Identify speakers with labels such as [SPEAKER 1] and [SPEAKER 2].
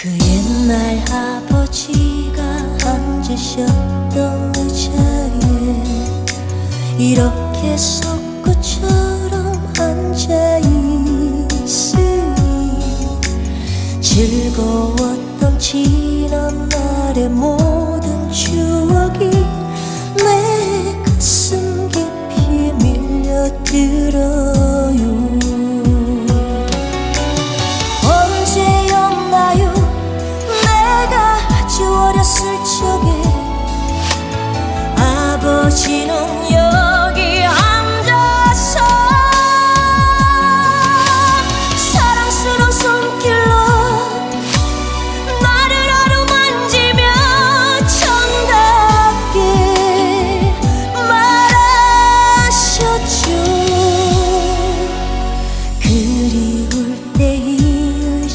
[SPEAKER 1] 그 옛날 아버지가 앉으셨던 의자에 이렇게 석구처럼 앉아 있으니 즐거웠던 지난 날의 모든 추억이 내 가슴 깊이 밀려들어 ночи